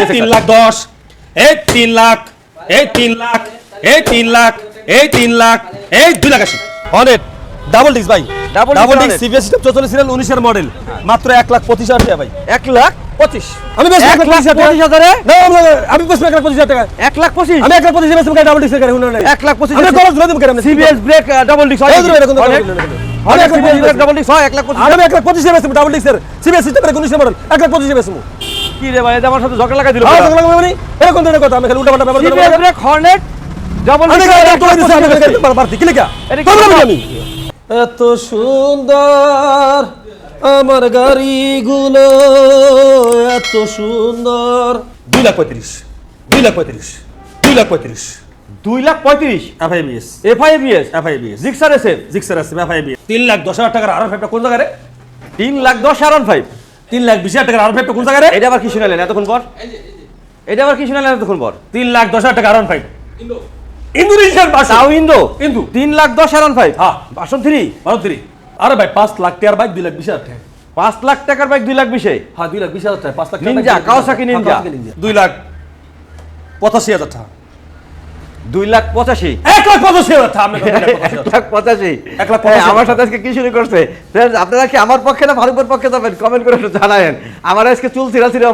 এই তিন লাখ দশ এই তিন লাখ এই তিন লাখ এই তিন লাখ এই তিন লাখ এই দুই লাখ আশি অনেক ডাবল ডিস্ক ভাই Double double disc CBS system চৌচল্লিশ সিরিয়াল উনিশের মডেল মাত্র এক লাখ পঁচিশ হাজার টাকা ভাই এক লাখ পঁচিশ আমি বেশ এক লাখ পঁচিশ হাজারে আমি বেশ এক লাখ পঁচিশ হাজার টাকা এক লাখ পঁচিশ আমি এক লাখ পঁচিশ হাজার ডাবল ডিস্কের গাড়ি হুন্ডা নাই এক লাখ পঁচিশ আমি খরচ ধরে দেবো সিবিএস ব্রেক ডাবল ডিস্ক হয় ডাবল ডিস্ক এক লাখ পঁচিশ আমি এক লাখ পঁচিশ ডাবল ডিস্কের সিবিএস সিস্টেমের উনিশের মডেল এক লাখ পঁচিশ হাজার কি রে ভাই? আমার সাথে ঝগড়া লাগাই দিল হ্যাঁ, তখন লাগবে মানে? এরকম ধরনের কথা আমি খালি উল্টা পাল্টা ব্যবহার করব। ব্রেক হর্নেট ডাবল আমি তোলাই দিছি, আমি গাড়ি বার- বাড়তি, কি লেখা? বলি আমি? এত সুন্দর আমার গাড়িগুলো এত সুন্দর। দুই লাখ পঁয়ত্রিশ দুই লাখ পঁয়ত্রিশ দুই লাখ পঁয়ত্রিশ। দুই লাখ পঁয়ত্রিশ? এফআইবিএস। এফআইবিএস? এফআইবিএস। জিক্সার এসে জিক্সার আছে এফআইবিএস। তিন লাখ দশ হাজার টাকার আর ফাইভটা কোন জায়গায় রে? তিন লাখ দশ আর ফাইভ তিন লাখ বিশ হাজার টাকার আর ফাইভটা কোন জায়গায় এটা আবার কি শুনালেন? এতক্ষণ পর? এটা আবার কি শুনালেন এতক্ষণ পর? তিন লাখ দশ হাজার টাকা আর ফাইভ ইন্দোনেশিয়ান ভাষা। তাও ইন্দো? ইন্দো। তিন লাখ দশ আর ফাইভ হ্যাঁ। বাসন থ্রি বারো তিরি আরে ভাই পাঁচ লাখ টাকার বাইক দুই লাখ বিশ হাজার টাকা পাঁচ লাখ টাকার বাইক দুই লাখ বিশে? হ্যাঁ দুই লাখ বিশ হাজার টাকা পাঁচ লাখ Ninja। Kawasaki Ninja। দুই লাখ পঁচাশি হাজার টাকা। দুই লাখ পঁচাশি। এক লাখ পঁচাশি লাখ এক পঁচাশি। লাখ পঁচাশি। এক লাখ আমার সাথে আজকে কি শুরু করছে? আপনারা কি আমার পক্ষে না ফারুকের পক্ষে যাবেন? কমেন্ট করে জানায়েন। আমার আজকে চুল ছিঁড়া ছিঁড়া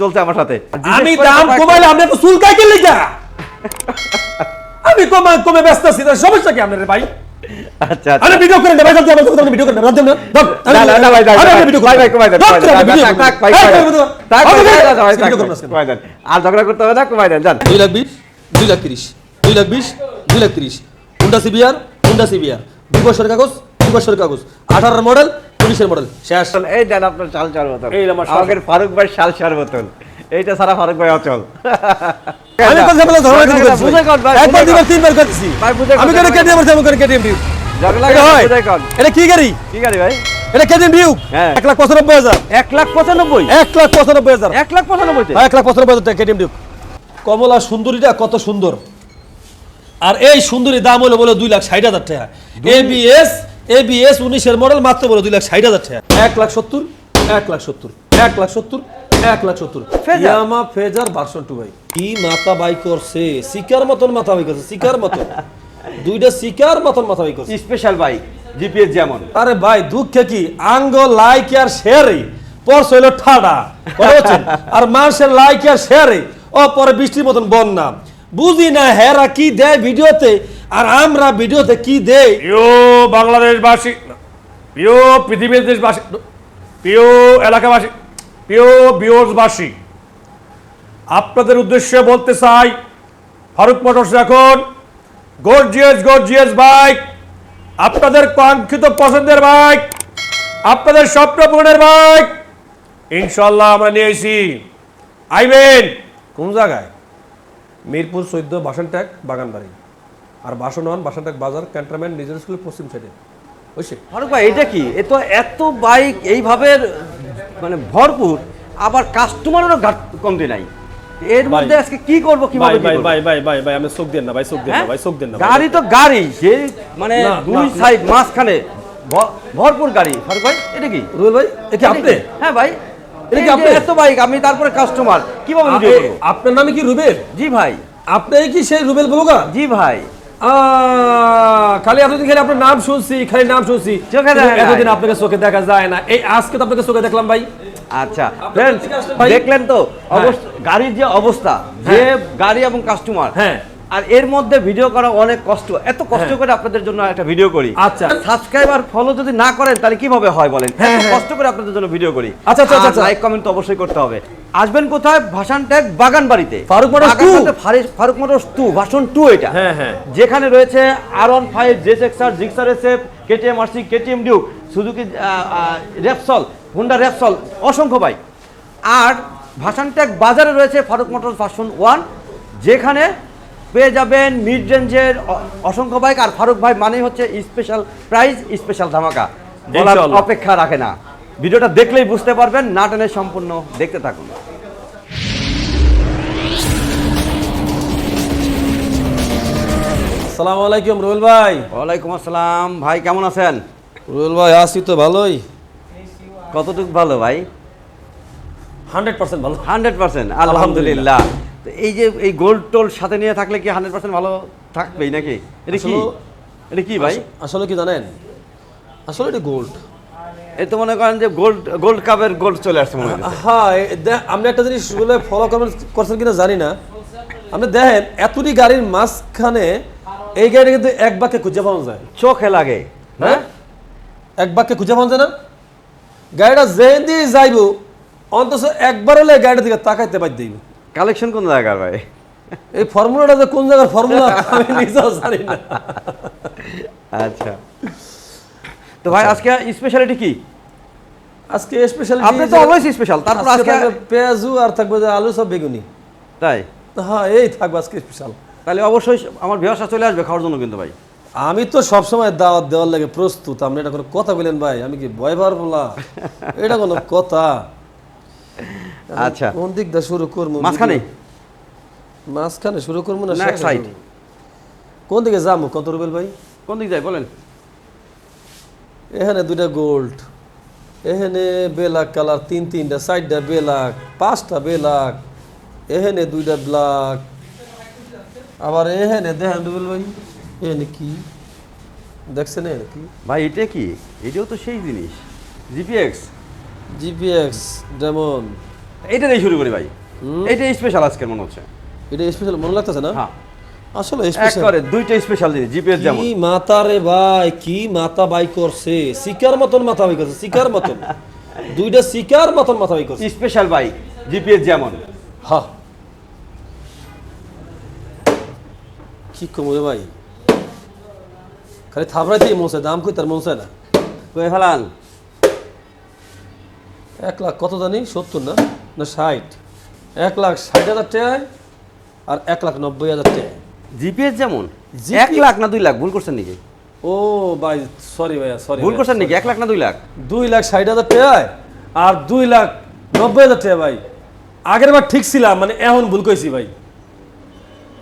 চলছে আমার সাথে। আমি দাম কমাইলে আপনি তো চুলকাই কিনলে যা। আমি কমে কমে ব্যস্ত আছি সমস্যা কি আপনার ভাই? আচ্ছা আচ্ছা। ভিডিও করেন ভাই জলদি আমার ভিডিও করেন রাত না না, না, ভাই, ভাই, ভাই, ভাই, কমাই দেন, থাক, থাক, ভাই। থাক, থাক, দেন। আর ঝগড়া করতে হবে না কমাই দেন যান। দুই লাখ বিশ দুই লাখ তিরিশ। দুই লাখ বিশ দুই লাখ তিরিশ। Honda CBR Honda CBR. দুই বছরের কাগজ দুই বছরের কাগজ। আঠারোর মডেল উনিশের মডেল। শেষ। এই দেন আপনার চাল চার বোতল। এই আমার শাল- ফারুক ভাই শাল চার বোতল। এইটা সারা ফারুক ভাই অচল। আমি কথা বলে ধরো না কিন্তু বুঝে কর ভাই, একবার বুঝে তিনবার করতেছি। ভাই, বুঝে কর, আমি করে। ভাই। কেটিএম আমি করে কেটিএম দিই এটা লাগে হয়। বুঝে কর। এটা কি গাড়ি? কি গাড়ি ভাই? এটা কেটিএম ভিউ হ্যাঁ। এক লাখ পঁচানব্বই হাজার। এক লাখ পঁচানব্বই? এক লাখ পঁচানব্বই হাজার। এক লাখ পঁচানব্বই এক লাখ পঁচানব্বই হাজার টাকা কেটিএম ডিউক কমলা সুন্দরীটা কত সুন্দর। আর এই সুন্দরী দাম হলো বলে দুই লাখ ষাট হাজার টাকা। এবিএস এবিএস উনিশের মডেল মাত্র বলে দুই লাখ ষাট হাজার টাকা। এক লাখ সত্তর এক লাখ সত্তর এক লাখ সত্তর এক লাখ সত্তর। ইয়ামা ফেজার ভার্সন টু ভাই। কি মাথা বাই করছে? সিকার মতন মাথা বাই করছে সিকার মতন। দুইটা সিকার মতন মাথা বাই করছে। স্পেশাল বাইক জিপিএস যেমন। আরে ভাই দুঃখে কি? আঙ্গ লাইক আর শেয়ারে পরশ হইল ঠাডা আর মানুষের লাইক আর শেয়ারে ও পরে বৃষ্টির মতন বন্যা। বুঝি না হেরা কি দেয় ভিডিওতে, আর আমরা ভিডিওতে কি দেই? প্রিয় বাংলাদেশবাসী, প্রিয় পৃথিবীর দেশবাসী, প্রিয় এলাকাবাসী, প্রিয় বিয়োজবাসী আপনাদের উদ্দেশ্যে বলতে চাই, ফারুক মোটরস এখন গর্জিয়াস গর্জিয়াস বাইক। আপনাদের কাঙ্ক্ষিত পছন্দের বাইক, আপনাদের স্বপ্ন পূরণের বাইক। ইনশাল্লাহ আমরা নিয়ে এসেছি। আইবেন, কোন জায়গায়? মিরপুর চৈদ্দ বাসন ট্যাগ বাগানবাড়ি। আর বাসন ওয়ান বাসনট্যাগ বাজার ক্যান্টনমেন্ট নিজের স্কুলের পশ্চিম সাইডে। বুঝছি ফারুক ভাই এটা কি? এ তো এত বাইক এইভাবে মানে ভরপুর আবার কাস্টমারেরও ঘাট কমতি নাই। এর মধ্যে আজকে কি করব কীভাবে কি করব? ভাই ভাই ভাই আমি চোখ দেন না ভাই চোখ হ্যাঁ? ভাই চোখ দেন না গাড়ি তো গাড়ি যে মানে দুই না, না। সাইড মাঝখানে ভরপুর গাড়ি। ফারুক ভাই এটা কি? রুবেল ভাই এ কি? আপনি? হ্যাঁ ভাই। এটা কি আপনি? এত বাইক আমি তারপরে কাস্টমার কীভাবে ভিডিও করব? আপনার নামে কি রুবেল? জি ভাই। আপনি কি সেই রুবেল ব্লগার জি ভাই। খালি এতদিন খালি আপনার নাম শুনছি খালি নাম শুনছি। এতদিন আপনাকে চোখে দেখা যায় না। এই আজকে তো আপনাকে চোখে দেখলাম ভাই। আচ্ছা? দেখলেন তো? গাড়ির যে অবস্থা যে গাড়ি এবং কাস্টমার হ্যাঁ। আর এর মধ্যে ভিডিও করা অনেক কষ্ট এত কষ্ট হ্যাঁ। করে আপনাদের জন্য একটা ভিডিও করি আচ্ছা। সাবস্ক্রাইব আর ফলো যদি না করেন তাহলে কীভাবে হয় বলেন হ্যাঁ, হ্যাঁ। কষ্ট করে আপনাদের জন্য ভিডিও করি আচ্ছা, আচ্ছা, আচ্ছা, আচ্ছা। লাইক কমেন্ট তো অবশ্যই করতে হবে আসবেন কোথায় ভাষান ট্যাগ বাগান বাড়িতে ফারুক মোটরস বাগান 2? বাড়িতে ফারি- ফারুক মোটরস টু ভাষণ টু এটা হ্যাঁ, হ্যাঁ। যেখানে রয়েছে আর ওয়ান ফাইভ জেস XR Gixxer SF KTM RC KTM Duke Suzuki Repsol Honda Repsol অসংখ্য বাইক আর ভাষান ট্যাগ বাজারে রয়েছে ফারুক মোটরস ভার্সন ওয়ান যেখানে পেয়ে যাবেন মিড রেঞ্জের অসংখ্য বাইক আর ফারুক ভাই মানেই হচ্ছে স্পেশাল প্রাইস স্পেশাল ধামাকা। বলার অপেক্ষা রাখে না। ভিডিওটা দেখলেই বুঝতে পারবেন না টেনে সম্পূর্ণ দেখতে থাকুন। আসসালামু আলাইকুম রুবেল ভাই। ওয়ালাইকুম আসসালাম। ভাই কেমন আছেন? রুবেল ভাই আছি তো ভালোই। কতটুকু ভালো ভাই? হান্ড্রেড পার্সেন্ট ভালো। হান্ড্রেড পার্সেন্ট আলহামদুলিল্লাহ। তো এই যে এই গোল্ড টোল সাথে নিয়ে থাকলে কি হান্ড্রেড পার্সেন্ট ভালো থাকবেই নাকি? এটা কি? এটা কি ভাই? আসলে কি জানেন? আসলে এটা গোল্ড এই তো মনে করেন যে গোল্ড গোল্ড কাপের গোল্ড চলে আসছে মনে হয় হ্যাঁ আপনি একটা জিনিস বলে ফলো করবেন করছেন কিনা জানি না। আপনি দেখেন এতটি গাড়ির মাঝখানে এই গাড়ি কিন্তু এক বাক্যে খুঁজে পাওয়া যায়। চোখে লাগে হ্যাঁ? এক বাক্যে খুঁজে পাওয়া যায় না? গাড়িটা যেন দিয়ে যাইব অন্তত একবার হলে গাড়ির দিকে তাকাইতে পাই দিইব কালেকশন কোন জায়গার ভাই? এই ফর্মুলাটা যে কোন জায়গার ফর্মুলা আমি নিজেও জানি না। আচ্ছা। তো ভাই আজকে স্পেশালিটি কি? আজকে স্পেশাল আপনি তো অলওয়েজ স্পেশাল তারপর আজকে পেঁয়াজু আর থাকবে যে আলু সব বেগুনি। তাই? হ্যাঁ এই থাকবে আজকে স্পেশাল তাহলে অবশ্যই আমার বিহারসা চলে আসবে খাওয়ার জন্য কিন্তু ভাই। আমি তো সবসময় দাওয়াত দেওয়ার লাগে প্রস্তুত। আপনি এটা কোনো কথা বলেন ভাই আমি কি ভয় পার বলা? এটা কোনো কথা। আচ্ছা। কোন দিক দিয়ে শুরু করব? মাঝখানে। মাঝখানে? শুরু করব না শেষে side? কোন দিকে যাব? কত রুবেল ভাই? কোন দিক যায় বলেন। এখানে দুইটা গোল্ড এখানে বেলাক কালার তিন তিনটা চারটা বেলাক পাঁচটা বেলাক। এখানে দুইটা ব্ল্যাক আবার এখানে দেখেন রুবেল ভাই এখানে কি? দেখছেন এখানে কি? ভাই এটা কি? এটাও তো সেই জিনিস। জিপিএক্স জিপিএক্স যেমন এইটা দিয়ে শুরু করি ভাই। এইটাই স্পেশাল আজকের মনে হচ্ছে। এটা স্পেশাল মনে লাগতেছে না? হ্যাঁ। আসলে স্পেশাল দুইটা স্পেশাল জিনিস জিপিএস যেমন কি মাথা রে ভাই কি মাথা বাই করছে? শিকার মতন মাথা বাই করছে শিকার মতন। দুইটা শিকার মতন মাথা বাই করছে। স্পেশাল বাইক জিপিএস যেমন হা। কি কমবে ভাই? খালি থাবড়াইতেই মনসে দাম কই তার মনসে না? ফেলান? এক লাখ কত জানি? সত্তর না? না ষাট। এক লাখ ষাট হাজার টাকায় আর এক লাখ নব্বই হাজার টাকায় জিপিএস যেমন? এক লাখ না দুই লাখ? ভুল করছেন নাকি? ও ভাই সরি ভাইয়া সরি ভুল করছেন নাকি? এক লাখ না দুই লাখ? দুই লাখ ষাট হাজার টাকায় আর দুই লাখ নব্বই হাজার টাকা ভাই। আগের বার ঠিক ছিলাম মানে এখন ভুল কইছি ভাই।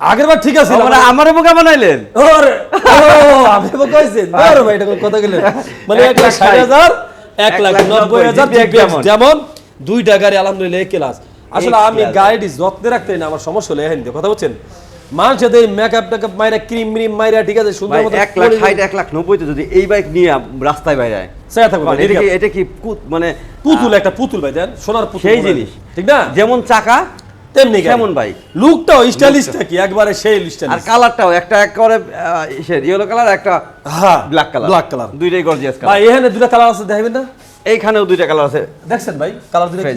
আগের বার ঠিক আছে মানে আমারে বোকা বানাইলেন? ওরে, ও, আমি তো কইছেন ধরো ভাই এটা কথা গেলেন মানে এক লাখ ষাট, হাজার এক লাখ নব্বই হাজার যেমন। যেমন দুইটা গাড়ি আলহামদুলিল্লাহ ক্লাস আসলে আমি গাড়ি যত্নে রাখতে না আমার সমস্যা হলে এখান কথা বলছেন মেকআপ টেকআপ মাইরা ক্রিম মিম মাইরা ঠিক আছে সুন্দর মতো লাখ লাখ যদি এই বাইক নিয়ে রাস্তায় বাইরে যায় সেটা থাকবে এটা কি এটা কি মানে পুতুল একটা পুতুল ভাই দেন। সোনার পুতুল সেই জিনিস। ঠিক না? যেমন চাকা তেমনি কেমন ভাই? লুকটাও স্টাইলিশটা কি? একবারে সেই আর স্টাইলিশ কালারটাও একটা এক করে ইয়েলো কালার একটা হ্যাঁ ব্ল্যাক কালার ব্ল্যাক কালার দুইটাই গর্জিয়াস ভাই এখানে দুটা কালার আছে দেখাবেন না? এইখানেও দুইটা কালার আছে। দেখছেন ভাই কালার দুটা কি?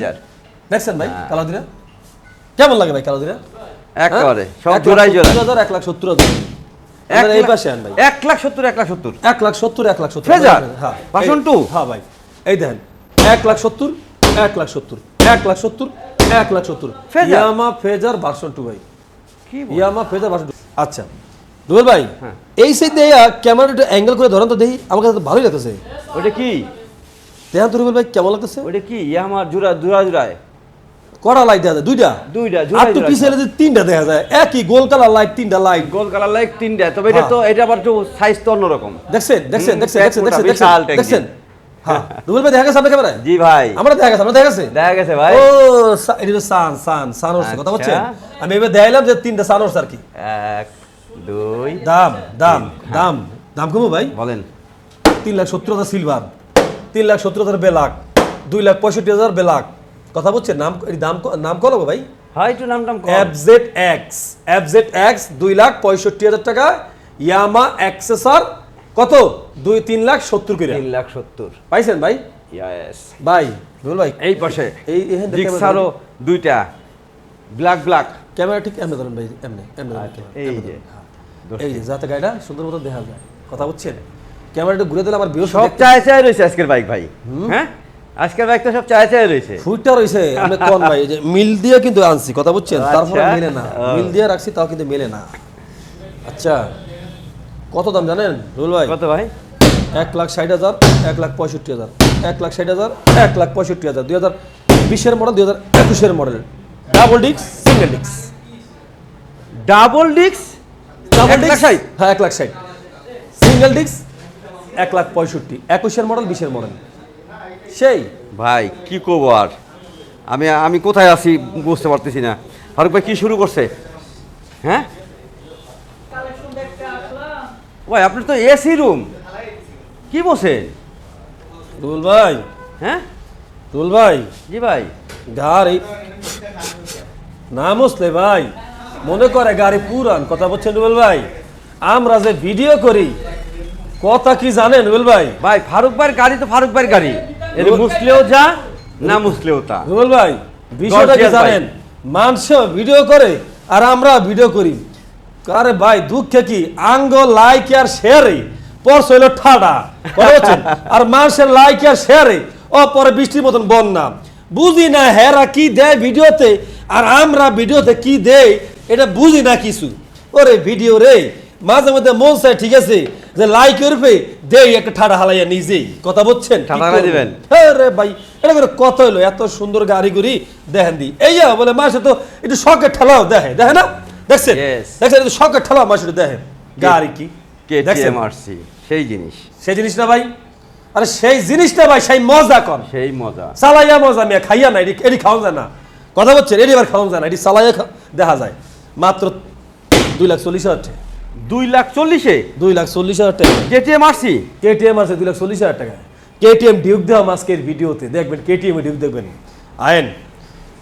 দেখছেন ভাই হ্যাঁ। কালার দুটা কেমন লাগে ভাই কালার দুটা একবারে হ্যাঁ? সব জোড়াই জোড়া সত্তর হাজার, এক লাখ সত্তর হাজার। এক এই পাশে আন ভাই। লাখ সত্তর এক লাখ সত্তর। এক লাখ সত্তর এক লাখ সত্তর। Treasure? হ্যাঁ এই- two? হ্যাঁ ভাই এই দেখেন। এক লাখ সত্তর এক লাখ সত্তর। এক লাখ সত্তর এক লাখ সত্তর ইয়ামা ফেজার ভার্সন টু ভাই। ইয়ামা ফেজার ভার্সন টু আচ্ছা। রুবেল ভাই হ্যাঁ। এই সাইড দিয়ে ক্যামেরা একটু অ্যাঙ্গেল করে ধরেন তো দেখি আমার কাছে ভালোই লাগতেছে। ওটা কি? দেখেন তো রুবেল ভাই কেমন লাগতেছে? ওটা কি? ইয়ামার জোড়া জোড়া জোড়ায়? কটা লাইট দেখা যায় দুইটা? দুইটা আর তো পিছনে যে তিনটা দেখা যায় একই গোল কালার লাইট তিনটা লাইট গোল কালার লাইক তিনটা। তবে এটা হ্যাঁ। তো এটা আবার তো সাইজ তো অন্যরকম। দেখছেন? দেখছেন? দেখছেন? দেখছেন? দেখছেন। দেখছেন? হ্যাঁ ভাই দেখা গেছে আপনার ক্যামেরায়? জি ভাই। আমরা দেখা গেছে আমরা দেখা গেছে দেখা গেছে ভাই। ও এটা সান সান সান হচ্ছে কথা আচ্ছা। বলছেন? আমি এবার দেখাইলাম যে তিনটা সান হচ্ছে আর কি। এক দুই। দাম দাম দাম দাম কমো ভাই? বলেন। তিন লাখ সত্তর হাজার সিলভার তিন লাখ সত্তর হাজার বেলাক দুই লাখ পঁয়ষট্টি হাজার বেলাক। কথা বলছেন? নাম দাম নাম কল ভাই? হয় একটু নাম টাম এফজেড এক্স এফজেড এক্স দুই লাখ পঁয়ষট্টি হাজার টাকা ইয়ামা অ্যাক্সেসর কত? দুই তিন লাখ সত্তর করে তিন লাখ সত্তর। পাইছেন ভাই? ভাই রুল ভাই এই পাশে এই জিক্সারও দুইটা। ব্ল্যাক ব্ল্যাক ক্যামেরা ঠিক এমনি ধরেন ভাই এমনি এমনি আচ্ছা, ক্যামেরা, এই যে। হ্যাঁ। এই যে যাতে গাড়িটা সুন্দর মতো দেখা যায়। কথা বুঝছেন? ক্যামেরাটা ঘুরে দিলে আমার বিরস সব চায় চায় রয়েছে আজকের বাইক ভাই। হ্যাঁ? আজকের বাইক তো সব চায় চায় রয়েছে। ফুটটা রয়েছে আমি কোন ভাই যে মিল দিয়ে কিন্তু আনছি কথা বুঝছেন? তারপরে আচ্ছা। মেলে না। মিল দিয়ে রাখছি তাও কিন্তু মেলে না। আচ্ছা। কত দাম জানেন রুল ভাই? কত ভাই? এক লাখ ষাট হাজার এক লাখ পঁয়ষট্টি হাজার। এক লাখ ষাট হাজার এক লাখ পঁয়ষট্টি হাজার। দুই হাজার বিশের মডেল দুই হাজার একুশের মডেল ডাবল ডিক্স সিঙ্গেল ডিক্স ডাবল ডিক্স ডাবল ডিক্স ষাট? হ্যাঁ এক লাখ ষাট। সিঙ্গেল ডিক্স এক লাখ পঁয়ষট্টি। একুশের মডেল বিশের মডেল সেই। ভাই কি করব আর? আমি আমি কোথায় আছি বুঝতে পারতেছি না। ফারুক ভাই কি শুরু করছে? হ্যাঁ? ভাই আপনার তো এসি রুম কি বসে? রুল ভাই। হ্যাঁ? রুল ভাই। জি ভাই। গাড়ি না মুসলে ভাই। মনে করে গাড়ি পুরান কথা বলছেন রুবেল ভাই। আমরা যে ভিডিও করি কথা কি জানেন রুবেল ভাই? ভাই ফারুক ভাইয়ের গাড়ি তো ফারুক ভাইয়ের গাড়ি। এর মুসলেও যা না মুসলেও তা। রুবেল ভাই বিষয়টা কি জানেন? মানুষ ভিডিও করে আর আমরা ভিডিও করি। আরে ভাই দুঃখে কি? আঙ্গ লাইক আর শেয়ারে পরশ হইল ঠাডা। কথা বলছেন? আর মানুষের লাইক আর শেয়ারে ও পরে বৃষ্টির মতন বন্যা। বুঝি না হেরা কি দেয় ভিডিওতে? আর আমরা ভিডিওতে কি দেই? এটা বুঝি না কিছু। ওরে ভিডিও রে। মাঝে মধ্যে মন চাই ঠিক আছে? যে লাইক করবে দেই একটা ঠাডা হালাইয়া নিজেই। কথা বলছেন? হ্যাঁ রে ভাই এটা করে কত হলো এত সুন্দর গাড়ি গুড়ি দেখেন দি। এইয়া বলে মাসে তো একটু শখের ঠেলাও দেখে দেখে না? দেখছেন. দেখছেন একটু শখের ঠেলাও মাসে দেখে গাড়ি কি দেখছেন আরসি সেই জিনিস। সেই জিনিসটা ভাই আরে সেই জিনিসটা ভাই সেই মজা কর। সেই মজা। সালাইয়া মজা মিয়া খাইয়া না এটি এটি খাওয়া যায় না। কথা বলছেন এটি এবার খাওয়া যায় না এটি সালাইয়া দেখা যায়। মাত্র দুই লাখ চল্লিশ হাজার টাকা। দুই লাখ চল্লিশে? দুই লাখ চল্লিশ হাজার টাকা। কেটিএম আরসি কেটিএম আছে দুই লাখ চল্লিশ হাজার টাকা। কেটিএম ডিউক দেওয়া আজকের ভিডিওতে দেখবেন কেটিএম ডিউক দেখবেন। আয়েন।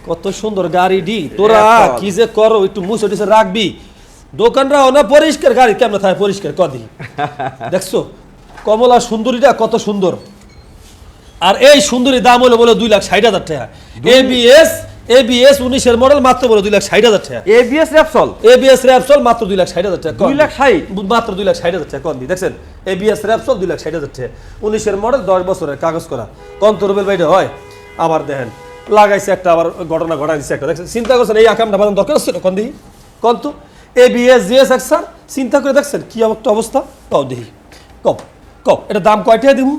কত সুন্দর গাড়ি ডি। তোরা কি যে করো একটু মুছে টুসে রাখবি। দোকানরাও না পরিষ্কার গাড়ি কেমন থাকে পরিষ্কার? কদি দেখছ? কমলা সুন্দরীটা কত সুন্দর। আর এই সুন্দরী দাম হলো বলে দুই লাখ ষাট হাজার টাকা। এবিএস এবিএস উনিশের মডেল মাত্র বলে দুই লাখ ষাট হাজার টাকা। এবিএস র্যাপসল এবিএস র্যাপসল মাত্র দুই লাখ ষাট হাজার টাকা। দুই লাখ ষাট? মাত্র দুই লাখ ষাট হাজার টাকা। কম দি। দেখছেন? এবিএস র্যাপসল দুই লাখ ষাট হাজার টাকা। উনিশের মডেল দশ বছরের কাগজ করা। কন্তরবেল বাইরে হয়। আবার দেখেন। লাগাইছে একটা আবার ঘটনা ঘটাই দিচ্ছে একটা। দেখছেন চিন্তা করছেন এই আকামটা বাদাম দরকার আছে কন দিই কন তো? এবিএস জিএস এক্সার চিন্তা করে দেখছেন কি একটা অবস্থা? কও দেখি। কব কব এটা দাম কয়টা দিব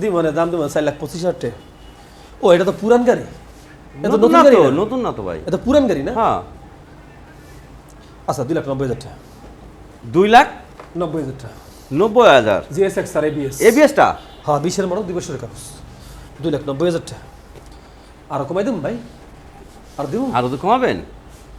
দিব মানে দাম দিব চার লাখ পঁচিশ হাজার টাকা। ও এটা তো পুরান গাড়ি। এটা তো নতুন গাড়ি নতুন না তো ভাই। এটা পুরান গাড়ি না? হ্যাঁ। আচ্ছা দুই লাখ নব্বই হাজার টাকা। দুই লাখ নব্বই হাজার টাকা। নব্বই হাজার। জিএস এক্স আর এবিএস এবিএসটা হ্যাঁ বিশের মডেল দুই বছরের কাগজ। দুই লাখ নব্বই হাজার টাকা। আরও কমাই দিম ভাই। আর দিব আরও তো কমাবেন?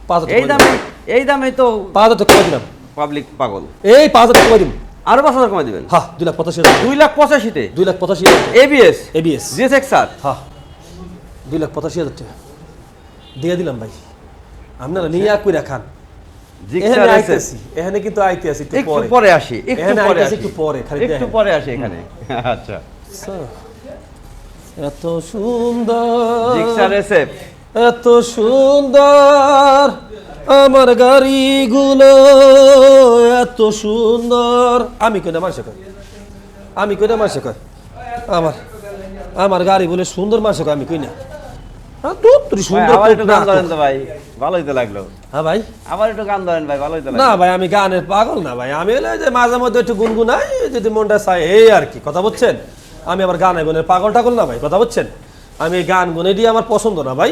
পাঁচ হাজার এই দামে এই দামে তো পাঁচ হাজার কমাই দিলাম। পাবলিক পাগল। এই পাঁচ হাজার কমাই দিম। আরও পাঁচ হাজার কমাই দিবেন? হ্যাঁ দুই লাখ পঁচাশি হাজার। দুই লাখ পঁচাশিতে? দুই লাখ পঁচাশি এবিএস এবিএস জিএস এক্সার হ্যাঁ দুই লাখ পঁচাশি হাজার টাকা। দিয়ে দিলাম ভাই। আপনারা নিয়ে এক করে খান এখানে আইতেছি। এখানে কিন্তু আইতে আছি একটু পরে। আসি একটু পরে আসি। একটু পরে, খালি একটু পরে আসি এখানে। আচ্ছা। আচ্ছা। এত সুন্দর এত সুন্দর আমার গাড়িগুলো এত সুন্দর। আমি কই না মানুষে কয় আমি কই না মানুষে কয় আমার আমার গাড়ি বলে সুন্দর কয় আমি কই না হ্যাঁ, সুন্দর আবার একটু গান তো ভাই ভালোই তো লাগল। হ্যাঁ ভাই। আবার একটু গান ধরেন ভাই ভালোই না ভাই আমি গানের পাগল না ভাই। আমি মাঝে মধ্যে একটু গুনগুনাই যদি মনটা চাই এই আর কি। কথা বলছেন আমি আবার গানে গুনের পাগল টাগল না ভাই কথা বলছেন আমি গান গুন এটি আমার পছন্দ না ভাই।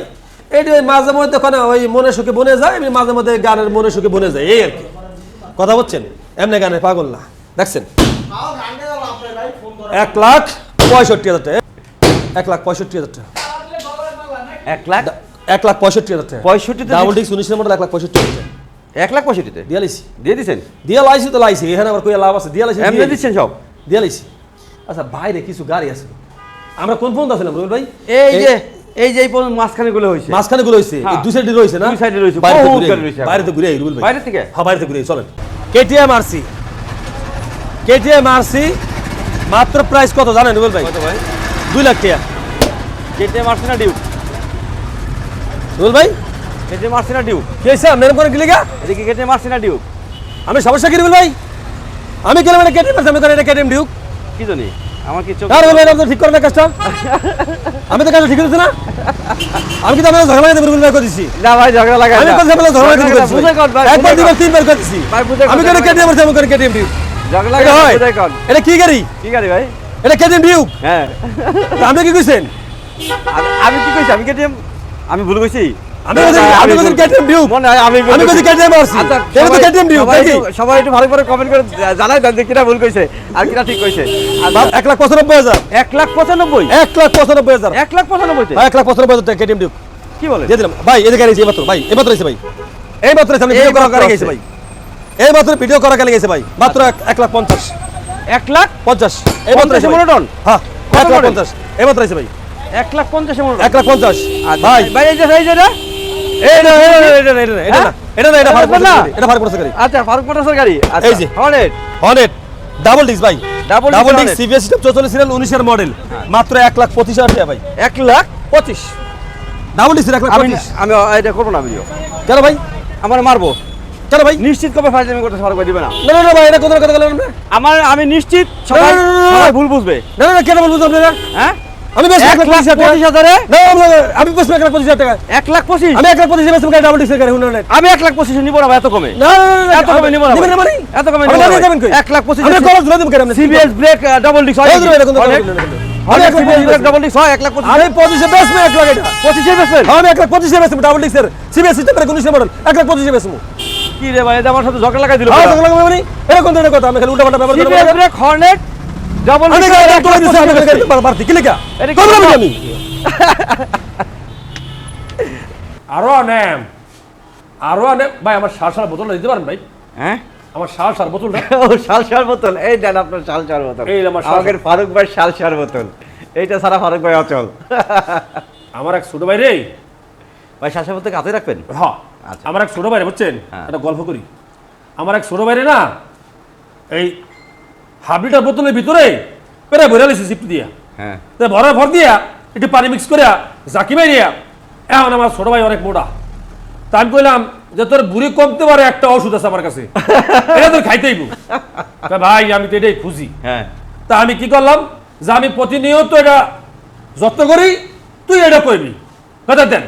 এটি ওই মাঝে মধ্যে ওখানে ওই মনে সুখে বনে যায় আমি মাঝে মধ্যে গানের মনে সুখে বনে যায় এই আর কি। কথা বলছেন এমনি গানের পাগল না দেখছেন? এক লাখ পঁয়ষট্টি হাজার টাকা এক লাখ পঁয়ষট্টি হাজার টাকা। এক লাখ? এক লাখ পঁয়ষট্টি হাজার টাকা। পঁয়ষট্টিতে ডাবল ডিক্স উনিশের মধ্যে এক লাখ পঁয়ষট্টি হাজার টাকা। এক লাখ পঁয়ষট্টিতে? দিয়ে লাইছি দিয়ে দিছেন? দিয়ে লাইছি তো লাইছি এখানে আবার কই লাভ আছে দিয়ে লাইছি দিয়ে দিচ্ছেন সব? দিয়ে লাইছি। আচ্ছা বাইরে কিছু গাড়ি আছে। আমরা কোন পর্যন্ত আছিলাম রুবেল ভাই? এই যে এই যে এই পর্যন্ত মাঝখানে গুলো হয়েছে মাঝখানে গুলো হয়েছে হ্যাঁ। দুই সাইডে রয়েছে না? দুই সাইডে রয়েছে, বাইরে তো ঘুরে রুবেল ভাই। বাইরে থেকে? হ্যাঁ বাইরে তো ঘুরে চলেন। কেটিএম আরসি কেটিএম আরসি মাত্র প্রাইস কত জানেন রুবেল ভাই? কত ভাই? দুই লাখ টাকা। কেটিএম আরসি না ডিউক রুবেল ভাই? কেটিএম আরসি না ডিউক কি হয়েছে আপনার করে গেলে গা এদিকে কেটিএম আরসি না ডিউক আমি সমস্যা কি রুবেল ভাই? আমি কেন মানে কেটিএম আরসি আমি কেন এটা কেটিএম ডিউক কি জানি? আমার কি চোখ ঠিক করেন না কাজটা। আমি তো কাজটা ঠিক করছি না। আমি কিন্তু আপনার ঝগড়া দেবো রুবেল ভাই করে না ভাই ঝগড়া লাগাই আমি না। কথা ঝগড়া কর ভাই, একবার দুবার তিনবার বুঝে আমি কেন ঝগড়া কেটিএম আছে আমি কেন কেটিএম ডিউ ঝগড়া লাগাই কর। এটা কি গাড়ি? কি গাড়ি ভাই? এটা কেটিএম হ্যাঁ। আপনি কি কইছেন? আমি- আমি কি কইছি? আমি কেটিএম আমি ভুল কইছি? আমি বলছি কেটিএম ডিউক আমি আমি বলছি কেটিএম আরসি আচ্ছা, এটা তো কেটিএম ডিউক সবাই একটু- ভালো করে কমেন্ট করে জানাই দেন যে কিটা ভুল কইছে আর কিটা ঠিক কইছে আচ্ছা, এক লাখ পঁচানব্বই হাজার এক লাখ পঁচানব্বই এক লাখ পঁচানব্বই হাজার এক লাখ পঁচানব্বইতে ভাই, এক লাখ পঁচানব্বই হাজার কেটিএম ডিউক কি বলে দিয়ে দিলাম ভাই এদিকে এসে এইমাত্র ভাই এসে আমি ভিডিও করা গেছে। ভাই এইমাত্র ভিডিও করা গেলে গেছে ভাই মাত্র এক- লাখ পঞ্চাশ এক লাখ পঞ্চাশ এইমাত্র পঞ্চাশে হ্যাঁ এক লাখ এইমাত্র এসে ভাই এক লাখ পঞ্চাশে মনে এক লাখ পঞ্চাশ আচ্ছা, ভাই ভাই এই যে এই যে এটা? এই না, এই না, এই না, এই না, এই না, হ্যাঁ? এটা না, এটা এটা ফারুক না? এটা ফারুক মোটরসাইকেল গাড়ি। আচ্ছা ফারুক মোটরসের গাড়ি। আচ্ছা এই যে। হর্নেট হর্নেট ডাবল ডিস্ক ভাই। Double double disc CBS system চৌচল্লিশ সিরিয়াল উনিশের মডেল মাত্র লাখ পঁচিশ হাজার টাকা ভাই। লাখ পঁচিশ। ডাবল ডিস্ক এক লাখ আমি এটা করব না ভিডিও কেন ভাই? আমার মারবো। কেন ভাই? নিশ্চিত কবে ফাইজলামি করতে ফারুক ভাই দিবে না। না না না ভাই এটা কথা বলেন আমার আমি নিশ্চিত সবাই না, না। ভুল বুঝবে। না কেন বলব আপনারা? হ্যাঁ? আমি বেশ এক লাখ পঁচিশ হাজারে আমি- বেশ এক লাখ পঁচিশ হাজার টাকা এক লাখ পঁচিশ আমি এক লাখ পঁচিশ বেশ গাড়ি ডাবল ডিস্কের গাড়ি হুন্ডা আমি এক লাখ পঁচিশে নিবো না এত কমে না না, না, না, এত কমে নিবো না মানে? এত কমে নিবো না নিয়ে ভাই। যাবেন কই? এক লাখ পঁচিশ আপনি হাজার। ধরে দেবেন কেন আপনি? সিবিএস ব্রেক ডাবল হয় আমি সিবিএস ব্রেক হয় কি রে ভাই আমার সাথে ঝগড়া লাগাই দিল হ্যাঁ মানে এরকম ধরনের কথা আমি খালি উল্টা পাল্টা হর্নেট ডাবল আরও আনেম। আরও আনেম ভাই আমার সার সার বোতলটা দিতে পারেন ভাই? হ্যাঁ? আমার সার বোতলটা ও শাল শাল বোতল। এই দেন আপনার শাল শাল বোতল। এই আমার আমাদের ফারুক ভাই শাল শাল বোতল। এইটা সারা ফারুক ভাই অচল। আমার এক ছোট ভাই রে। ভাই শাল শাল বোতল হাতে রাখবেন? হ্যাঁ আচ্ছা। আমার এক ছোট ভাই রে, বুঝছেন? হ্যাঁ। একটা গল্প করি। আমার এক ছোট না এই হাফ লিটার বোতলের ভিতরে পেরে ভরে লিছি চিপটি দিয়া। হ্যাঁ। তো ভরার ভর দিয়া একটু পানি মিক্স করিয়া জাকি মারিয়া এখন আমার ছোট ভাই অনেক মোটা। তা আমি কইলাম যে তোর বুড়ি কমতে পারে একটা ওষুধ আছে আমার কাছে। এটা তোর খাইতেই ভাই আমি তো এটাই খুঁজি। হ্যাঁ। তা আমি কি করলাম যে আমি প্রতিনিয়ত এটা যত্ন করি তুই এটা করবি কথা দেন।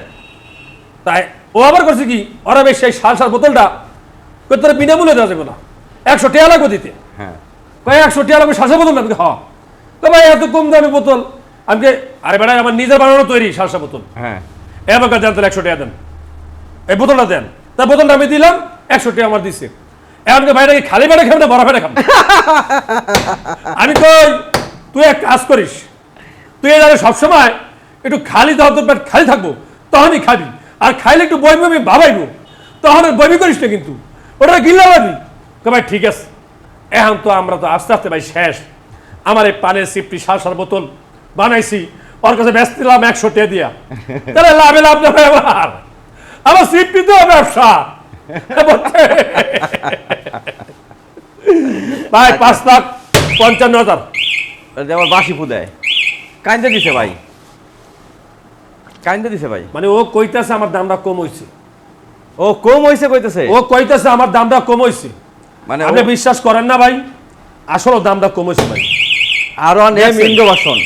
তাই ও আবার করছে কি ওরা বেশ সেই সাল সাল বোতলটা তোর বিনামূল্যে দেওয়া যাবে না। একশো টাকা লাগবে দিতে। ভাই একশো টাকা লাগবে বোতল লাগবে হ্যাঁ। তো ভাই এত কম দামি বোতল। আমাকে আরে বেড়াই আমার নিজের বানানো তৈরি সালসা বোতল। হ্যাঁ। এ আমাকে দেন তাহলে একশো টাকা দেন। এই বোতলটা দেন। তা বোতলটা আমি দিলাম একশো টাকা আমার দিচ্ছে এমনকি ভাইটা কি খালি পেটে খাবে না বড় পেটে খাবে আমি কই তুই এক কাজ করিস। তুই এখানে সবসময় একটু খালি দাও তোর পেট খালি থাকব তখনই খাবি। আর খাইলে একটু বই বমি ভাবাইবো তখন বমি করিস না কিন্তু। ওটা গিল্লা লাগবি তো ভাই ঠিক আছে। এখন তো আমরা তো আস্তে আস্তে ভাই শেষ। আমার এই পানের সিপটি সার সার বোতল বানাইছি ওর কাছে ব্যস্ত দিলাম একশো টাকা দিয়া। তাহলে লাভে লাভ যাবে আমার। আমার সিপটি তো ব্যবসা। ভাই পাঁচ লাখ পঞ্চান্ন হাজার। আমার বাসি ফুদায়। কাইন্দে দিছে ভাই। কাইন্দে দিছে ভাই। মানে ও কইতাছে আমার দামটা কম হইছে। ও কম হইছে কইতেছে? ও কইতাছে আমার দামটা কম হইছে। মানে আপনি বিশ্বাস করেন না ভাই? আসলে দামটা কম হইছে ভাই আর অন এম? ইন্দো বাসন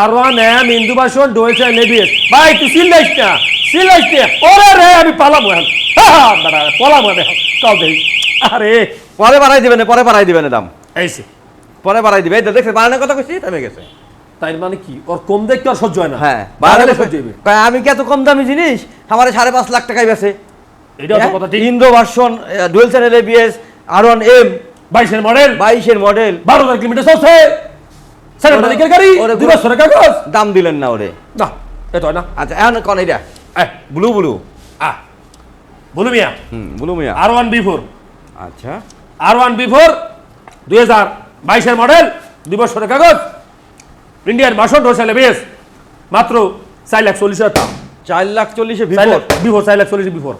আর ওয়ান এম ইন্দু বাসন ডোয়েছে নেবিয়েস ভাই তুই চিল্লাইস না চিল্লাইস না। ওরে রে আমি পালাবো এখন। পলাবো এখন। কাও দেই। আরে পরে বাড়াই দিবেন পরে বাড়াই দিবেন দাম। এইসে পরে বাড়াই দিবে এই দেখছে বাড়ানোর কথা কইছি থেমে গেছে। তাই মানে কি? ওর কম দেখতে আর সহ্য হয় না। হ্যাঁ বাড়ালে সহ্য কয়, আমি কি এত কম দামি জিনিস? আমার সাড়ে পাঁচ লাখ টাকায় বেছে এটাও তো কথা ঠিক। Indo version dual channel ABS R one M বাইশের মডেল। বাইশের মডেল। বারো হাজার কিলোমিটার চলছে। সেকেন্ড ওরে- গাড়ি ওরে দু বছরের কাগজ। দাম দিলেন না ওরে। না এটা না। আচ্ছা এখন কন এটা? Blue blue. আহ বলু মিয়া। হুম ব্লু মিয়া। আর ওয়ান বি ফোর আচ্ছা। আর ওয়ান বি ফোর দুই হাজার বাইশের মডেল দুই বছরের কাগজ। ইন্ডিয়ান বাসন রোসাল বেস মাত্র চার লাখ চল্লিশ হাজার চার লাখ চল্লিশে ভিভোর বিফোর চার লাখ চল্লিশ বিফোর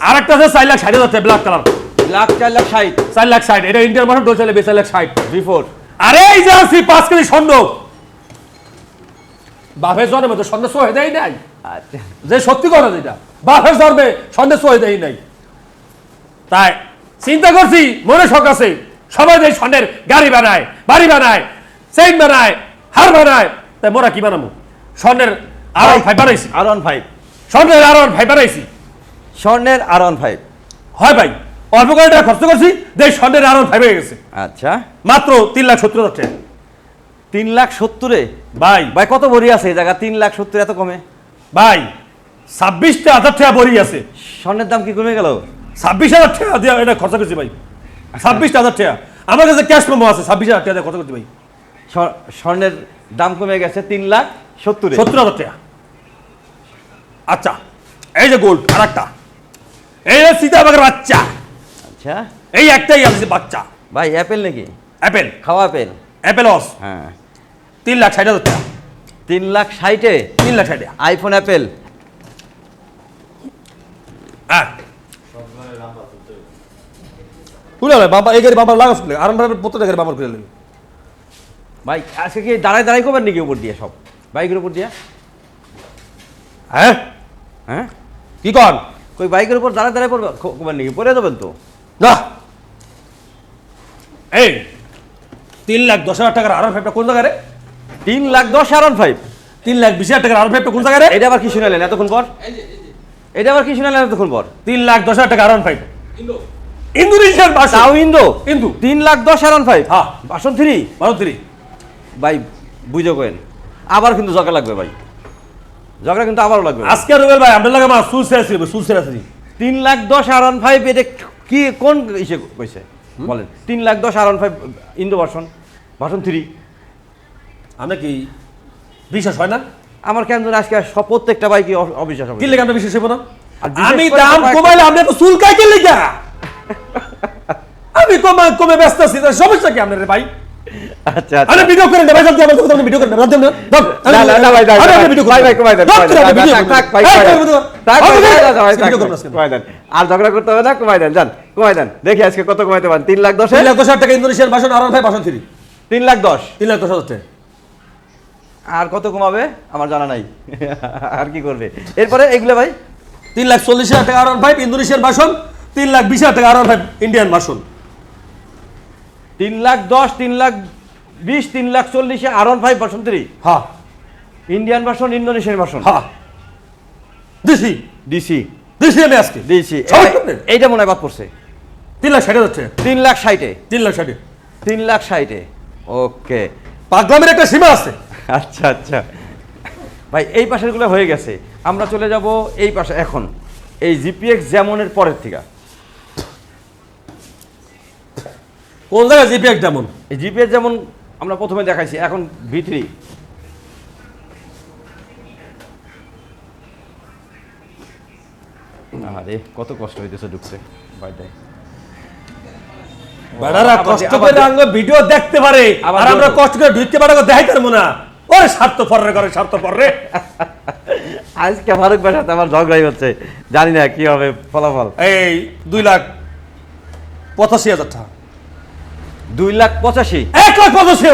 আর একটা আছে চার লাখ ষাট হাজার ব্ল্যাক কালার লাখ চার লাখ ষাট। চার লাখ ষাট এটা চার লাখ ষাট। বিফোর। আরে এই যে পাঁচ কেজি স্বর্ণ। বাপের জন্মে তো হয়ে দেয় নাই। আচ্ছা। যে সত্যি কথা যেটা বাপের জন্মে দেয় নাই। তাই চিন্তা করছি মনে শখ আছে সবাই যে স্বর্ণের গাড়ি বানায় বাড়ি বানায় চেইন বানায় হার বানায় তাই মোরা কি বানাবো? স্বর্ণের আর ফাইভ বানাইছি। আর ওয়ান ফাইভ স্বর্ণের আর ফাইভ বানাইছি। স্বর্ণের আর ওয়ান ফাইভ হয় ভাই। অল্প করে টাকা খরচ করছি দেখ স্বর্ণের আরও ফাইভ হয়ে গেছে। আচ্ছা। মাত্র তিন লাখ সত্তর হাজার টাকা। তিন লাখ সত্তরে? ভাই। ভাই কত ভরি আছে এই জায়গা তিন লাখ সত্তর এত কমে? ভাই ছাব্বিশটা হাজার টাকা বড়ি আছে। স্বর্ণের দাম কি কমে গেল? ছাব্বিশ হাজার টাকা দিয়ে এটা খরচা করছি ভাই। ছাব্বিশটা হাজার টাকা। আমার কাছে ক্যাশ মেমো আছে ছাব্বিশ হাজার টাকা দিয়ে খরচা করছি ভাই। স্বর- স্বর্ণের দাম কমে গেছে তিন লাখ সত্তরে। সত্তর হাজার টাকা। আচ্ছা এই যে গোল্ড আর একটা এই যে সীতাবাগের বাচ্চা। আচ্ছা। এই একটাই আছে বাচ্চা। ভাই অ্যাপেল নাকি? অ্যাপেল। খাওয়া অ্যাপেল? অ্যাপেল অস হ্যাঁ। তিন লাখ ষাট হাজার টাকা। তিন লাখ ষাটে? তিন লাখ ষাট আইফোন অ্যাপেল? হ্যাঁ। বাবা এই গাড়ি বাবার লাগা শুনলে আরাম ভাবে প্রত্যেকটা গাড়ি বাবার করে নেবে ভাই আজকে কি দাঁড়ায় দাঁড়ায় করবেন নাকি উপর দিয়ে সব? বাইকের উপর দিয়ে? হ্যাঁ। হ্যাঁ? কি কন? কই বাইকের উপর দাঁড়ায় দাঁড়ায় করবেন নাকি? পরে দেবেন তো? না এই তিন লাখ দশ হাজার টাকার আর ফাইভটা কোন জায়গায় রে? তিন লাখ দশ আর ফাইভ তিন লাখ বিশ হাজার টাকার আর ফাইভটা কোন জায়গায় রে? এটা আবার কি শুনালেন এতক্ষণ পর? এটা আবার কি শুনালেন এতক্ষণ পর? তিন লাখ দশ হাজার টাকা আর ফাইভ ইন্দোনেশিয়ার বাসা তাও ইন্দো? ইন্দু। তিন লাখ দশ আর ফাইভ হ্যাঁ। বাসন থ্রি? বারো তিরি ভাই বুঝে কেন আবার কিন্তু ঝগড়া লাগবে ভাই। ঝগড়া কিন্তু আবারও লাগবে। আজকে রুবেল ভাই আপনার লাগে আমার সুসে আছে সুসে তিন লাখ দশ আর ফাইভ এটা কি কোন ইসে কইছে? বলেন। তিন লাখ দশ R five Indo version version three আমরা কি বিশ্বাস হয় না? আমার কেন জানি আজকে সব প্রত্যেকটা বাইকে অবিশ্বাস হবে কি কেন বিশ্বাস হব না? আমি দাম কমাইলে আপনি তো চুল কাই কে লেগা? আমি কমা কমে ব্যস্ত আছি সমস্যা কি আপনার ভাই? আচ্ছা আরে ভিডিও ভাই আমার ভিডিও না না। না, না, ভাই, ভাই, ভাই, ভাই, ভাই, থাক, থাক, ভাই, ভাই, ভাই। ভাই, দেন। ঝগড়া করতে হবে না কমাই দেন যান কমাই দেন। দেখি আজকে কত কমাইতে পারেন। লাখ লাখ দশ হাজার টাকা ইন্দোনেশিয়ার বাসন আর ভাই বাসন থ্রি তিন লাখ দশ? তিন লাখ হাজার আর কত কমাবে? আমার জানা নাই। আর কি করবে? এরপরে এগুলো ভাই? তিন লাখ চল্লিশ হাজার টাকা আর ফাইভ ইন্দোনেশিয়ার বাসন তিন লাখ বিশ হাজার টাকা আর ফাইভ ইন্ডিয়ান বাসন। তিন লাখ দশ তিন লাখ বিশ তিন লাখ চল্লিশে R one five version three হ্যাঁ। ইন্ডিয়ান ভার্সন ইন্দোনেশিয়ান ভার্সন হ্যাঁ। দিছি। ডিসি দিছি আমি আজকে। ডিসি? এইটা মনে হয় বাদ পড়ছে। তিন লাখ ষাট টাকা তিন লাখ ষাটে। তিন লাখ ষাটে। তিন লাখ ষাটে। ওকে। পাগলামের একটা সীমা আছে। আচ্ছা আচ্ছা। ভাই এই পাশেরগুলো হয়ে গেছে। আমরা চলে যাব এই পাশে এখন। এই জিপিএক্স যেমনের পরের থেকে। কোন জায়গায় জিপি এক যেমন? এই জিপিএক্স যেমন আমরা প্রথমে দেখাইছি এখন ভিতরি আরে কত কষ্ট হইতেছে ঢুকতে বাইরে বেড়ারা কষ্ট করে আঙ্গ ভিডিও দেখতে পারে আর আমরা কষ্ট করে ঢুকতে পারে দেখাই পারব না। ওরে স্বার্থ পরে করে স্বার্থ পরে আজকে ফারুক সাথে আমার ঝগড়াই হচ্ছে জানি না কি হবে ফলাফল। এই দুই লাখ পঁচাশি হাজার টাকা। দুই লাখ পঁচাশি। এক লাখ পঁচাশি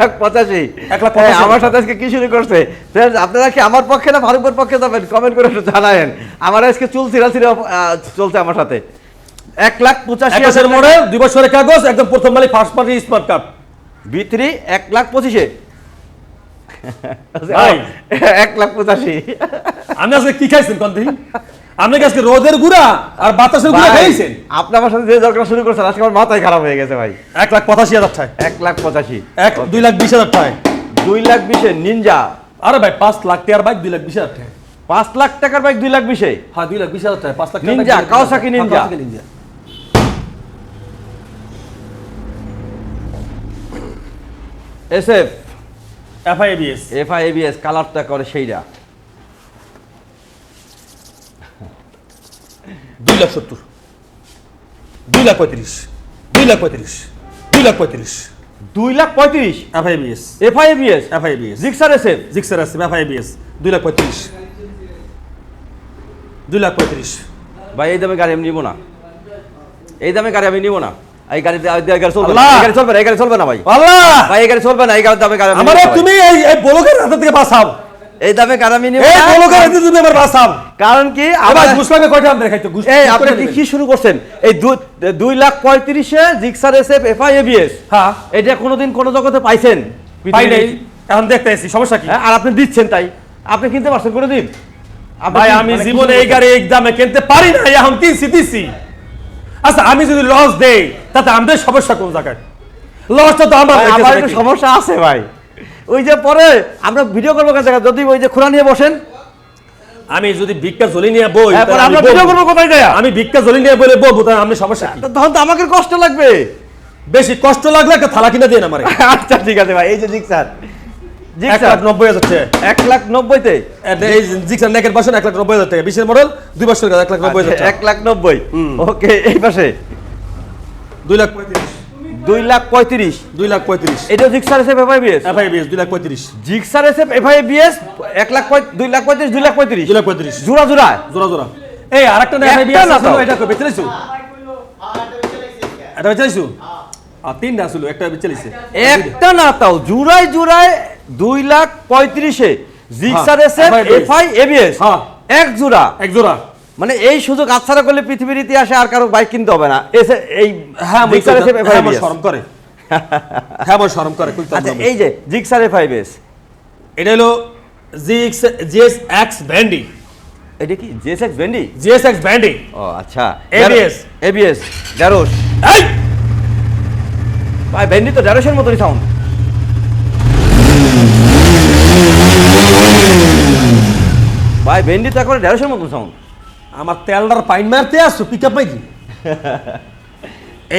লাখ পঁচাশি এক লাখ লাখ আমার সাথে আজকে কি শুরু করছে? আপনারা কি আমার পক্ষে না ফারুকের পক্ষে যাবেন? কমেন্ট করে জানায়েন। আমার আজকে চুল ছিঁড়া ছিঁড়া চলছে আমার সাথে। এক লাখ পঁচাশি বছরের মডেল দুই বছরের কাগজ একদম প্রথম মালিক ফার্স্ট পার্টি স্মার্ট কার্ড ভিতরি এক লাখ পঁচিশে। এক লাখ পঁচাশি। আপনি আজকে কি খাইছেন কোন দিন? আপনি কি আজকে রোদের গুড়া আর বাতাসের গুড়া খাইছেন? আপনি আমার সাথে যে শুরু করছেন আজকে আমার মাথায় খারাপ হয়ে গেছে ভাই। এক লাখ পঁচাশি হাজার টাকা এক লাখ পঁচাশি। এক দুই লাখ বিশ হাজার টাকা দুই লাখ বিশে নিনজা আরে ভাই পাঁচ লাখ টাকার বাইক দুই লাখ বিশ হাজার টাকা পাঁচ লাখ টাকার বাইক দুই লাখ বিশে? হ্যাঁ দুই লাখ বিশ হাজার টাকা পাঁচ লাখ Ninja, বাইক দুই লাখ বিশ হাজার Kawasaki টাকা। হ্যাঁ, Ninja। Kawasaki Ninja। S F FIABS F I ABS কালারটা করে সেইটা দুই লাখ সত্তর। দুই লাখ পঁয়ত্রিশ। দুই লাখ পঁয়ত্রিশ। দুই লাখ পঁয়ত্রিশ। দুই লাখ পঁয়ত্রিশ? FIABS F I ABS FIABS Gixxer S F Gixxer আছে FIABS দুই লাখ পঁয়ত্রিশ। দুই লাখ পঁয়ত্রিশ। ভাই এই দামে গাড়ি আমি নিব না। এই দামে গাড়ি আমি নিব না। এই গাড়ি এই গাড়ি চলবে না। গাড়ি চলবে না এই গাড়ি চলবে না ভাই। আল্লাহ! ভাই এই গাড়ি চলবে না এই গাড়ি দামে গাড়ি আমারে। তুমি এই এই বলকের হাতে থেকে বাঁচাও। এই দামে আমি নিব এই না। বলকের হাতে তুমি আমার বাঁচাও কারণ কি? আবার আমার ঘুষ লাগে কয়টা আমাদের খাইতে এই আপনি কি কি শুরু করছেন? এই দু- দুই লাখ পঁয়ত্রিশে Gixxer S F F ABS হ্যাঁ। এটা কোনোদিন কোনো জগতে পাইছেন? পাই নাই। এখন দেখতে আসি সমস্যা কি? হ্যাঁ, আর আপনি দিচ্ছেন তাই। আপনি কিনতে পারছেন কোনোদিন? ভাই আমি মানে জীবনে এই গাড়ি এই দামে কিনতে পারি না এখন কিনছি দিচ্ছি আচ্ছা আমি যদি লস দেই তাতে আমাদের সমস্যা কোন জায়গায়? লসটা তো আমার আমার সমস্যা আছে ভাই। ওই যে পরে আমরা ভিডিও করব কাছে যদি ওই যে খোলা নিয়ে বসেন। আমি যদি ভিক্ষা জলি নিয়ে বই আমি আমরা ভিডিও করব কোথায় যায়? আমি ভিক্ষা জলি নিয়ে বলে বলব তাহলে আপনি সমস্যা তখন তো আমাকে কষ্ট লাগবে। বেশি কষ্ট লাগলে একটা থালা কিনে দিন আমারে। আচ্ছা ঠিক আছে ভাই এই যে জিক্সার। এক লাখ নব্বই হাজার টাকা। এক লাখ নব্বইতে? এটা জিক্সার নেকের পাশে এক লাখ নব্বই হাজার টাকা। বিশের মডেল দুই বছর এক লাখ নব্বই হাজার আচ্ছা, এক লাখ নব্বই। ওকে এই পাশে। দুই লাখ পঁয়ত্রিশ। দুই লাখ পঁয়ত্রিশ। দুই লাখ পঁয়ত্রিশ। এটা Gixxer SF FIBS FI BS দুই লাখ পঁয়ত্রিশ। জিক্সার এসএফ এফআইবিএস এক লাখ দুই লাখ পঁয়ত্রিশ দুই লাখ পঁয়ত্রিশ। দুই লাখ পঁয়ত্রিশ। জোড়া জোড়া। জোড়া জোড়া। এই আরেকটা না একটা এফআই না এটা কই বেচে এটা বেচে লাইছো? আর তিনটা ছিল একটা বেচে একটা না তাও জুড়ায় জুড়ায় দুই লাখ পঁয়ত্রিশে। জিক্সার হ্যাঁ, এসএফ এফআই এবিএস হ্যাঁ। এক জোড়া। এক জোড়া। মানে এই সুযোগ আচ্ছাড়া করলে পৃথিবীর ইতিহাসে আর কারও বাইক কিনতে হবে না। এসে এই হ্যাঁ হ্যাঁ শরম করে। হ্যাঁ আমার শরম করে আচ্ছা এই যে জিক্সার এফআইবিএস এটা হলো জিএক্স জিএস এক্স ভ্যান্ডি এটা কি? জেএসএক্স ভেন্ডি জিএস এক্স ভ্যান্ডি ও আচ্ছা। ABS এবিএস ড্যারোস এই! ভাই ভেন্ডি তো ড্যারোসের মতোই সাউন্ড ভাই ভেন্ডি তো একবারে ড্যারোসের মতন সাউন্ড আমার তেলটার পাইন মারতে আসছো পিক আপ মাইকি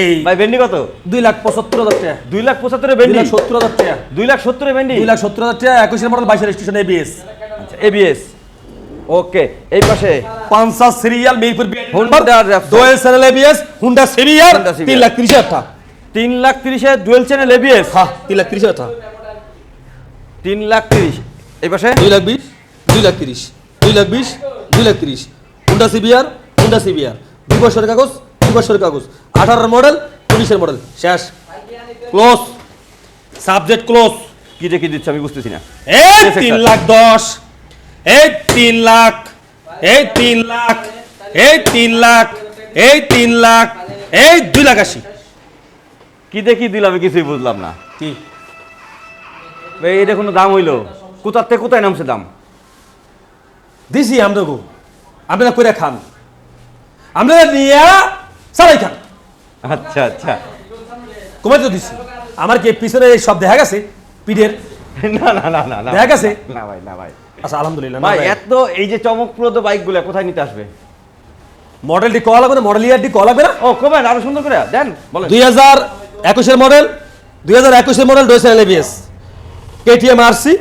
এই ভাই ভেন্ডি কত? দুই লাখ পঁচাত্তর হাজার টাকা। দুই লাখ পঁচাত্তরে ভেন্ডি? লাখ সত্তর হাজার টাকা। দুই লাখ সত্তরে ভেন্ডি? দুই লাখ সত্তর হাজার টাকা একুশের মডেল বাইশের স্টেশন এবিএস আচ্ছা এবিএস ওকে এই পাশে? পাঁচশো serial Mirpur. Doel channel ABS Honda serial তিন লাখ তিরিশ হাজার টাকা। তিন লাখ তিরিশে ডুয়েল চ্যানেল এবিএস হ্যাঁ তিন লাখ তিরিশ হাজার টাকা। তিন লাখ তিরিশ। এই পাশে? দুই লাখ বিশ দুই লাখ তিরিশ দুই লাখ বিশ দুই লাখ তিরিশ। Honda CBR Honda CBR. দুই বছরের কাগজ দুই বছরের কাগজ। আঠারোর মডেল উনিশের মডেল শেষ। ক্লোজ সাবজেক্ট ক্লোজ কি কি দিচ্ছে আমি বুঝতেছি না। এই তিন লাখ দশ। এই তিন লাখ। এই তিন লাখ। এই তিন লাখ। এই তিন লাখ। এই দুই লাখ আশি। কি দেখি দিল আমি কিছুই বুঝলাম না। কি? এটা কোনো দাম হইল। কোথার থেকে কোথায় নামছে দাম? দিছি আমরা আপনারা করে খান। আপনারা নিয়ে সারাই খান। আচ্ছা আচ্ছা। কমাই তো দিছি। আমার কি পিছনে এই সব দেখা গেছে? পিঠের? না না না না দেখা গেছে? না ভাই না ভাই। আচ্ছা আলহামদুলিল্লাহ ভাই এত এই যে চমকপ্রদ বাইকগুলো কোথায় নিতে আসবে? মডেলটি কল লাগবে না? মডেল ইয়ারটি কল লাগবে না? ও কমেন আরও সুন্দর করে। দেন বলেন। দুই হাজার একুশের মডেল দুই হাজার একুশের model ডোয়েসেল ABS KTM RC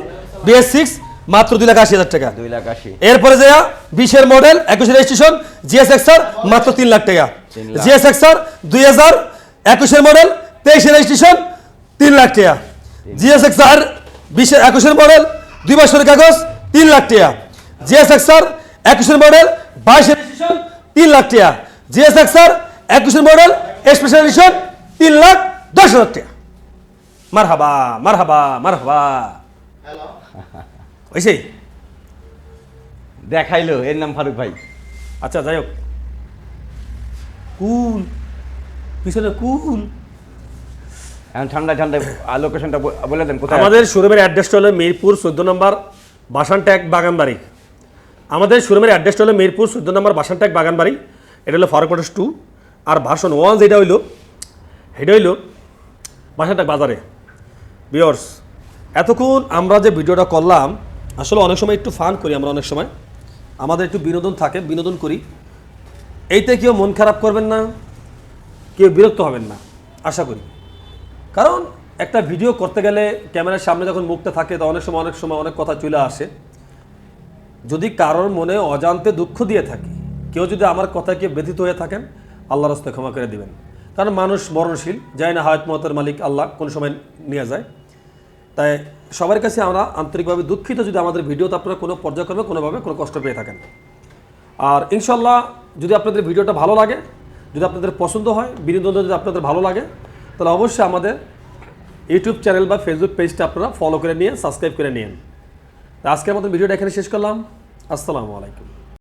BS six মাত্র দুই লাখ আশি হাজার টাকা। দুই লাখ আশি। এরপরে যে বিশের মডেল একুশের রেজিস্ট্রেশন জিএস এক্সার মাত্র তিন লাখ টাকা। জিএস এক্সার দুই হাজার একুশের মডেল তেইশের রেজিস্ট্রেশন তিন লাখ টাকা। জিএস এক্সার বিশের একুশের মডেল দুই বছরের কাগজ তিন লাখ টাকা। জিএস এক্সার একুশের মডেল বাইশের রেজিস্ট্রেশন তিন লাখ টাকা। জিএস এক্সার একুশের মডেল স্পেশাল এডিশন তিন লাখ দশ হাজার টাকা। মার হাবা মার হাবা মার হাবা হয়েছে দেখাইলো এর নাম ফারুক ভাই। আচ্ছা যাই হোক। কুল পিছনে কুল। এখন ঠান্ডা ঠান্ডা লোকেশনটা বলে দেন কোথায় আমাদের শোরুমের অ্যাড্রেসটা হলো মিরপুর চোদ্দ নম্বর বাসানট্যাগ বাগানবাড়ি। আমাদের শোরুমের অ্যাড্রেসটা হলো মিরপুর চোদ্দ নম্বর বাসানট্যাগ বাগানবাড়ি। এটা হলো Faruk motors two R version one যেটা হইল সেটা হইল বাসানট্যাগ বাজারে। বিয়র্স এতক্ষণ আমরা যে ভিডিওটা করলাম আসলে অনেক সময় একটু ফান করি আমরা অনেক সময়। আমাদের একটু বিনোদন থাকে, বিনোদন করি। এইতে কেউ মন খারাপ করবেন না, কেউ বিরক্ত হবেন না, আশা করি। কারণ একটা ভিডিও করতে গেলে ক্যামেরার সামনে যখন মুখটা থাকে, তো অনেক সময় অনেক সময় অনেক কথা চলে আসে। যদি কারোর মনে অজান্তে দুঃখ দিয়ে থাকি, কেউ যদি আমার কথা কেউ ব্যথিত হয়ে থাকেন আল্লাহ রাস্তে ক্ষমা করে দিবেন। কারণ মানুষ মরণশীল, যায় না হায়াত মতের মালিক আল্লাহ কোন সময় নিয়ে যায়। তাই সবার কাছে আমরা আন্তরিকভাবে দুঃখিত যদি আমাদের ভিডিওতে আপনারা কোনো পর্যায়ক্রমে কোনোভাবে কোনো কষ্ট পেয়ে থাকেন। আর ইনশাল্লাহ যদি আপনাদের ভিডিওটা ভালো লাগে, যদি আপনাদের পছন্দ হয় বিনোদন যদি আপনাদের ভালো লাগে, তাহলে অবশ্যই আমাদের ইউটিউব চ্যানেল বা ফেসবুক পেজটা আপনারা ফলো করে নিয়ে সাবস্ক্রাইব করে নিন আজকের মতো ভিডিওটা এখানে শেষ করলাম। আসসালামু আলাইকুম।